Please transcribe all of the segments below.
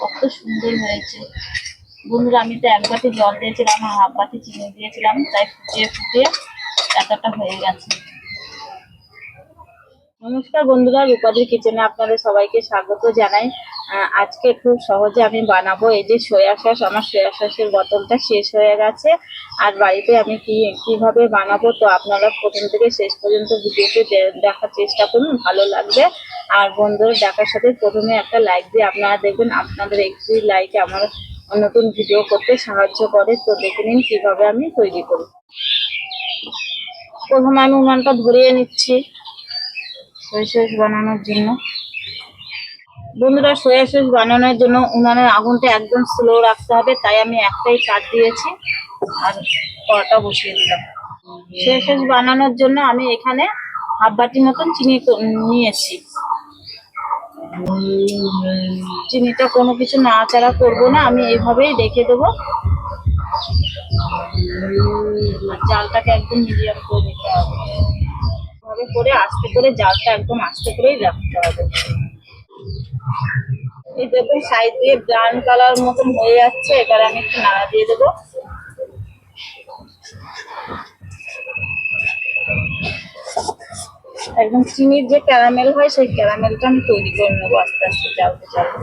কত সুন্দর হয়েছে। বন্ধুরা, আমি তো এক বাটি জল দিয়েছিলাম, আর হাফ বাটি চিনি দিয়েছিলাম, তাই ফুটিয়ে ফুটিয়ে এতটা হয়ে গেছে। নমস্কার বন্ধুরা রূপাদির কিচেনে আপনাদের সবাইকে স্বাগত জানাই। আজকে খুব সহজে আমি বানাবো এই যে সয়া সস। আমার সয়া সসের বোতলটা শেষ হয়ে গেছে, আর বাড়িতে আমি কি, কীভাবে বানাবো তো আপনারা প্রথম থেকে শেষ পর্যন্ত ভিডিওতে দেখার চেষ্টা করুন, ভালো লাগবে। আর বন্ধুরা দেখার সাথে প্রথমে একটা লাইক দিয়ে আপনারা দেখবেন আপনাদের একটি লাইক আমার নতুন ভিডিও করতে সাহায্য করে। তো দেখে নিন কীভাবে আমি তৈরি করি। প্রথমে আমি উনানটা ধরিয়ে নিচ্ছি সয়া সস বানানোর জন্য। বন্ধুরা, সয়া সস বানানোর জন্য উনানের আগুনটা একদম স্লো রাখতে হবে, তাই আমি একটাই কাঠ দিয়েছি আর কড়াটা বসিয়ে দিলাম। সয়া সস বানানোর জন্য আমি এখানে হাফ বাটি মতন চিনি নিয়েছি। চিনিটা কোনো কিছু না নাড়াচাড়া করব না, আমি এইভাবেই রেখে দেবো। জালটাকে একদম মিডিয়াম করে দিতে হবে। এভাবে করে আস্তে করে জালটা একদম আস্তে করেই রাখতে হবে। এই দেখুন সাইড দিয়ে ব্রাউন কালার মতন হয়ে যাচ্ছে, এবারে আমি একটু নাড়া দিয়ে দেবো। একদম চিনির যে ক্যারামেল হয়, সেই ক্যারামেলটা আমি তৈরি করে নেব আস্তে আস্তে চালতে চালতে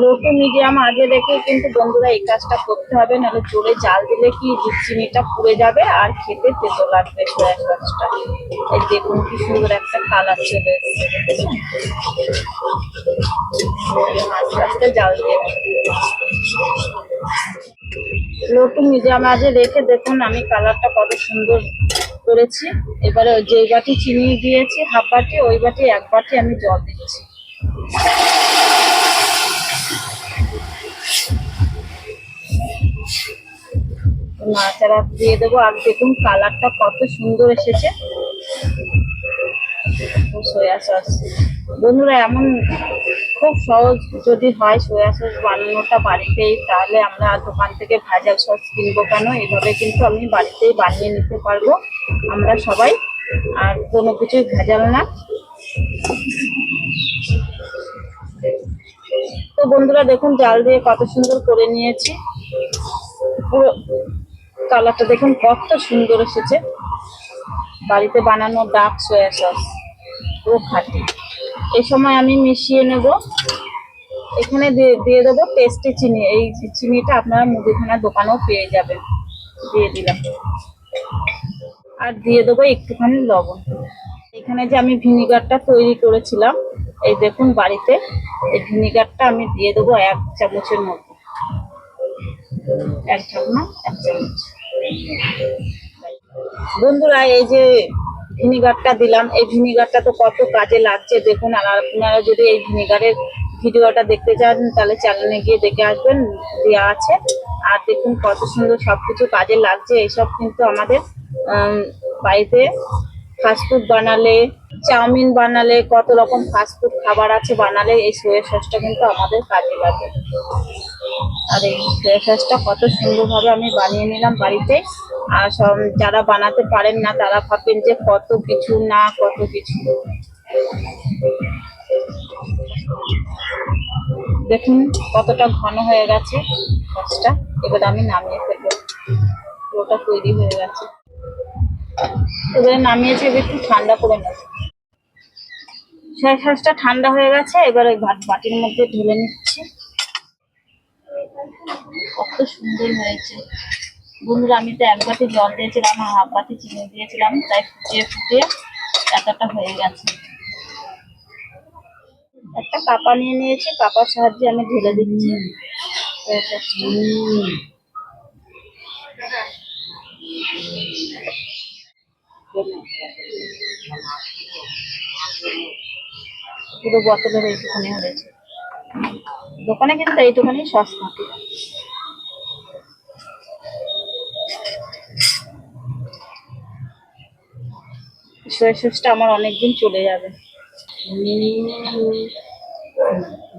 লো টু মিডিয়াম আগে রেখে কিন্তু বন্ধুরা এই কাজটা করতে হবে, নাহলে জোরে জাল দিলে কি চিনিটা পুড়ে যাবে আর খেতে তেতো লাগবে সয়া সসটা এই দেখুন কি সুন্দর একটা কালার চলে এসেছে আস্তে আস্তে জাল দিয়ে লো টু মিডিয়াম আগে রেখে দেখুন আমি কালারটা কত সুন্দর করেছি। এবারে যেই বাটি চিনি দিয়েছি, হাফ বাটি, ওই বাটি এক বাটি আমি জল দিচ্ছি। নাড়াচাড়া দিয়ে দেবো, আর দেখুন কালারটা কত সুন্দর এসেছে। সস বন্ধুরা, এমন খুব সহজ যদি হয়, সোয়া সস বানানোটা বাড়িতেই, তাহলে আমরা দোকান থেকে ভাজা সস কিনবো কেন? এভাবে কিন্তু আমি বাড়িতেই বানিয়ে নিতে পারব। আমরা সবাই, আর কোনো কিছুই ভেজাল না। তো বন্ধুরা, দেখুন, জাল দিয়ে কত সুন্দর করে নিয়েছি। পুরো কালারটা দেখুন, কত সুন্দর এসেছে। বাড়িতে বানানো ডাক, সয়া সস, পুরো খাঁটি। সময় আমি মিশিয়ে নেব। এখানে দিয়ে দেবো টেস্টি চিনি। এই চিনিটা আপনারা মুদিখানার দোকানেও পেয়ে যাবেন। দিয়ে দিলাম। আর দিয়ে দেবো একটুখানি লবণ। এখানে যে আমি ভিনিগারটা তৈরি করেছিলাম, এই দেখুন বাড়িতে, এই ভিনিগারটা আমি দিয়ে দেবো এক চামচের মতো। এক চামচ এক চামচ। বন্ধুরা, এই যে ভিনিগারটা দিলাম। এই ভিনিগারটা তো কত কাজে লাগছে, দেখুন, আর আপনারা যদি এই ভিনিগারের ভিডিওটা দেখতে চান, তাহলে চ্যানেলে গিয়ে দেখে আসবেন দেওয়া আছে। আর দেখুন, কত সুন্দর সবকিছু কাজে লাগছে, এইসব কিন্তু আমাদের বাড়িতে ফাস্টফুড বানালে, চাউমিন বানালে, কত রকম ফাস্টফুড খাবার আছে বানালে, এই সোয়া সসটা কিন্তু আমাদের কাজে লাগে। আর এই সসটা কত সুন্দরভাবে আমি বানিয়ে নিলাম বাড়িতে। আর সব যারা বানাতে পারেন না, তারা ভাবেন যে কত কিছু না, কত কিছু। দেখুন কতটা ঘন হয়ে গেছে সসটা এবার আমি নামিয়ে ফেলব। পুরোটা তৈরি হয়ে গেছে। এবারে নামিয়েছি এবার একটু ঠান্ডা করে নেব। সয়া সসটা ঠান্ডা হয়ে গেছে, এবার ওই বাটির মধ্যে ঢেলে নিচ্ছি। কত সুন্দর হয়েছে। বন্ধুরা, আমি তো এক বাটি জল দিয়েছিলাম, আর হাফ বাটি চিনি দিয়েছিলাম, তাই ফুটিয়ে ফুটিয়ে এতটা হয়ে গেছে। একটা কাপা নিয়ে নিয়েছি, কাপার সাহায্যে আমি ঢেলে দিচ্ছি। পুরো বোতলের এইটুখানি হয়েছে। দোকানে কিন্তু এইটুখানি সস থাকে সয়া সসটা আমার অনেকদিন চলে যাবে।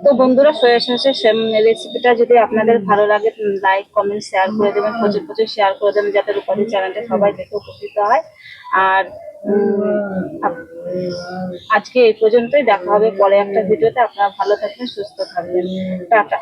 তো বন্ধুরা, সয়া সসের রেসিপিটা যদি আপনাদের ভালো লাগে লাইক কমেন্ট শেয়ার করে দেবেন, প্রচুর প্রচুর শেয়ার করে দেবেন, যাতে রূপালী চ্যানেলটা সবাই দেখে উপকৃত হয়। আর আজকে এই পর্যন্তই, দেখা হবে পরে একটা ভিডিওতে, আপনারা ভালো থাকবেন, সুস্থ থাকবেন। টাটা।